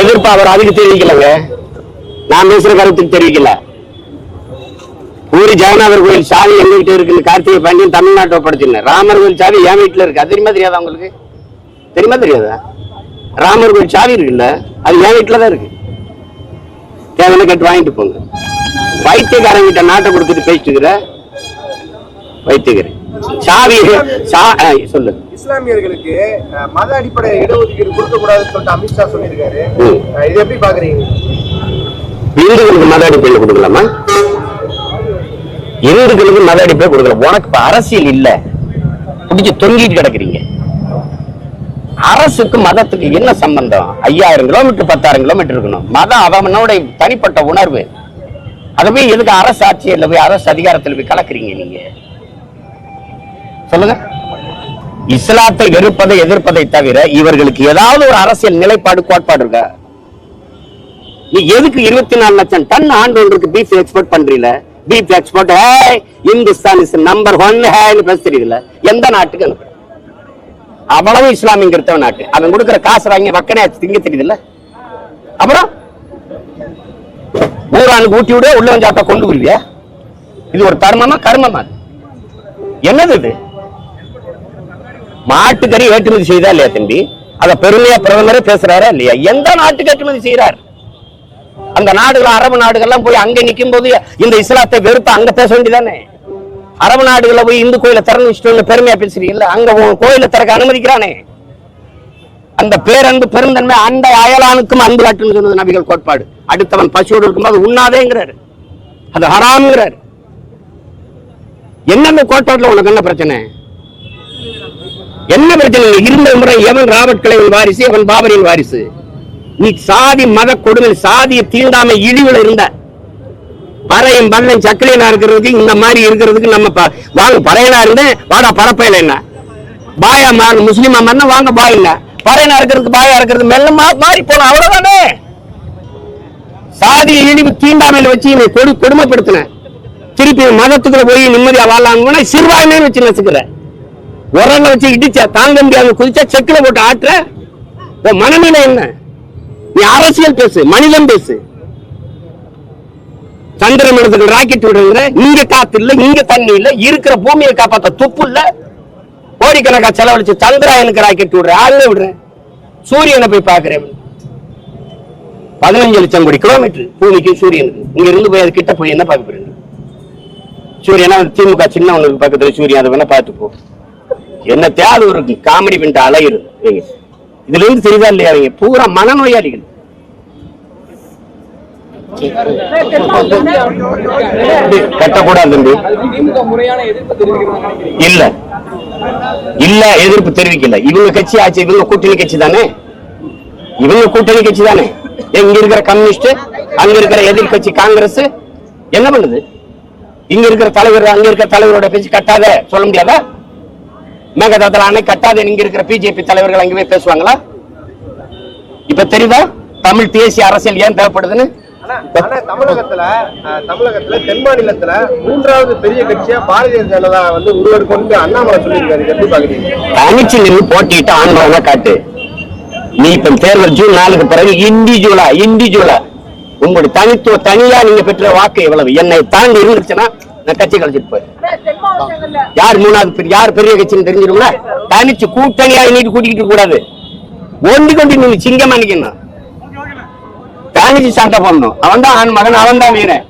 எதிர்ப்பு அவர் அதுக்கு தெரிவிக்கலங்க. நான் பேசுற கருத்துக்கு தெரிவிக்கல. பூரி ஜெகநாதர் கோயில் சாவி எங்க கிட்ட இருக்குன்னு கார்த்திகை பாண்டியன் தமிழ்நாட்டை ஒப்படைச்சிருந்தேன் ராமர் கோயில் சாவி என் வீட்டுல இருக்கு? அது தெரியுமா தெரியாதா உங்களுக்கு? தெரியுமா தெரியாதா? ராமர் கோயில் சாவி இருக்குல்ல? அது என் வீட்டுல தான் இருக்கு. தேவையான கேட்டு வாங்கிட்டு போங்க. வைத்தியக்காரங்கிட்ட நாட்டை கொடுத்துட்டு பேசிட்டு இருக்கிற வைத்தியக்காரன். சாவி சொல்லு. இஸ்லாமியர்களுக்கு மத அடிப்படை இடஒதுக்கீடு கொடுக்க கூடாதுன்னு சொல்லிட்டு அமித்ஷா சொல்லியிருக்காரு. ம். அஹ், இது எப்படி பாக்குறீங்க? இந்துக்களுக்கு மத அடிப்படையில் கொடுக்கலாமா? இந்துக்களுக்கு மத அடிப்படை கொடுக்கலாம் உனக்கு இப்ப அரசியல் இல்ல. பிடிச்சு தொங்கிட்டு கிடக்குறீங்க. அரசுக்கு மதத்துக்கு என்ன சம்பந்தம்? ஐயாயிரம் கிலோமீட்டர் பத்தாயிரம் கிலோமீட்டர் இருக்கணும். மதம் அவனோட தனிப்பட்ட உணர்வு. அதை போய் எதுக்கு அரசு ஆட்சியில் போய் அரசு அதிகாரத்தில் போய் கலக்குறீங்க நீங்க? சொல்லுங்க. இஸ்லாத்தை வெறுப்பதை எதிர்ப்பதை தவிர இவர்களுக்கு ஏதாவது ஒரு அரசியல் நிலைப்பாடு கோட்பாடு இருக்க? நீ எதுக்கு இருபத்தி நாலு லட்சம் டன் ஆண்டு ஒன்றுக்கு beef export பண்றீல? Beef export Hindustan is number one ஹேன்னு பேசுறீங்கள எந்த நாட்டுக்கு அனுப்புற அவ்வளவு இஸ்லாமியம் கிறிஸ்தவ நாட்டு. அவன் கொடுக்குற காசு வாங்கி வக்கனே திங்க தெரியுதுல்ல? அப்புறம்? ஊரானுக்கு ஊட்டி விட உள்ள வந்து ஆட்டா கொண்டு வருவியா இது ஒரு தர்மமா கர்மமா? என்னது இது? மாட்டுக்கறி ஏற்றுமதி செய்தா இல்லையா தம்பி? அத பெருமையா பிரதமரே பேசுறாரா இல்லையா? எந்த நாட்டுக்கு ஏற்றுமதி செய்யறார் அந்த நாடுகள் அரபு நாடுகள்லாம் போய் அங்க நிக்கும் போது இந்த இஸ்லாத்தை வெறுத்து அங்க பேச வேண்டியதானே? அரபு நாடுகள்ல போய் இந்து கோயில திறந்து வச்சுட்டு பெருமையா பேசுறீங்கல்ல? அங்க கோயில திறக்க அனுமதிக்கிறானே. அந்த பேரன்பு பெருந்தன்மை அந்த அயலானுக்கும் அன்பு காட்டுன்னு சொன்னது நபிகள் கோட்பாடு. அடுத்தவன் பசியோடு இருக்கும்போது உண்ணாதேங்கிறாரு. அது ஹராம்ங்கிறாரு. என்ன அந்த கோட்பாட்டுல உனக்கு என்ன பிரச்சனை? என்ன பிரச்சனை? இருந்த முறை எவன் ராபர்ட் கிளைவின் வாரிசு எவன் பாபரின் வாரிசு? நீ சாதி மத கொடுமை சாதிய தீண்டாமை இழிவுல இருந்த பறையும் பல்லன் சக்கரையனா இருக்கிறதுக்கு இந்த மாதிரி இருக்கிறதுக்கு நம்ம வாங்க பறையனா இருந்தேன் வாடா பரப்பையில என்ன? பாயா மாறு முஸ்லீமா மாறினா வாங்க பாய் இல்ல. பறையனா இருக்கிறதுக்கு பாயா இருக்கிறது மெல்ல மா- மாறி போன அவ்வளவுதானே? சாதி இழிவு தீண்டாமையில வச்சு என்னை கொடு கொடுமைப்படுத்தின. திருப்பி மதத்துக்குள்ள போய் நிம்மதியா வாழலாம்னு சிறுபான்மைன்னு வச்சு நசுக்கிற. உரல்ல வச்சு இடிச்ச தாங்க முடியாம குதிச்சா செக்கில் போட்டு ஆட்டுற? உன் மனநிலை என்ன? நீ அரசியல் பேசு மனிதம் பேசு. சந்திர மனதுக்கு ராக்கெட் விடுங்கிற இங்க காத்து இல்ல இங்க தண்ணி இல்ல இருக்கிற பூமியை காப்பாத்த துப்பு இல்ல. கோடிக்கணக்கா செலவழிச்சு சந்திராயனுக்கு ராக்கெட் விடுற ஆளுங்க விடுறேன் சூரியனை போய் பாக்குறேன் பதினஞ்சு லட்சம் கோடி கிலோமீட்டர் பூமிக்கு சூரியனுக்கு. இங்க இருந்து போய் அது கிட்ட போய் என்ன பார்க்க போறீங்க? சூரியனா திமுக சின்ன உனக்கு பக்கத்துல சூரியன் அதை வேணா பார்த்து போ என்ன தேவை இருக்கு காமெடி பண்ணிட்டு அலையுது நீங்க இதுல இருந்து தெரியுதா இல்லையா அவங்க பூரா மனநோயாளிகள். கட்டக்கூடாது இல்ல. இல்ல எதிர்ப்பு தெரிவிக்கல. இவங்க கட்சி ஆச்சு இவங்க கூட்டணி கட்சி தானே? இவங்க கூட்டணி கட்சி தானே? இங்க இருக்கிற கம்யூனிஸ்ட் அங்க இருக்கிற எதிர்கட்சி காங்கிரஸ் என்ன பண்ணுது? இங்க இருக்கிற தலைவர் அங்க இருக்கிற தலைவரோட பேச்சு கட்டாத சொல்ல முடியாதா? மேகதாத்துல அணை கட்டாத இங்க இருக்கிற பிஜேபி தலைவர்கள் அங்க போய் பேசுவாங்களா? இப்ப தெரியுதா? தமிழ் தேசிய அரசியல் ஏன் தேவைப்படுதுன்னு? தமிழகத்துல தமிழகத்துல தென் மாநிலத்துல மூன்றாவது பெரிய கட்சியா பாரதிய ஜனதா வந்து உருவெடுக்கணும்னு அண்ணாமலை சொல்லியிருக்காரு. எப்படி பாக்குறீங்க? தனிச்சு நின்று போட்டிட்டு ஆன்மகனா காட்டு. நீ இப்ப தேர்தல் ஜூன் நாலுக்கு பிறகு இண்டிவிஜுவலா இண்டிவிஜுவலா உங்களுடைய தனித்துவ தனியா நீங்க பெற்ற வாக்கு எவ்வளவு? என்னை தாண்டி இருந்துச்சுன்னா நான் கட்சி கழிச்சிட்டு போய். யார் மூணாவது யார் பெரிய கட்சின்னு தெரிஞ்சிடும்ல தனிச்சு கூட்டணியா நீட்டு கூட்டிக்கிட்டு கூடாது ஒண்டி கொண்டு நீங்க சிங்கமா நிக்கணும் தனிச்சு சண்டை பண்ணணும் அவன் தான் ஆண் மகன் அவன் தான் வீரன்.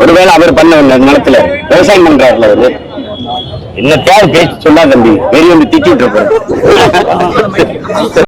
ஒருவேளை அவர் பண்ண நிலத்துல விவசாயம் பண்றாருல அவரு. என்ன தேவை பேச்சு சொன்னா தம்பி. வெளியே வந்து திட்டிட்டு இருப்பாரு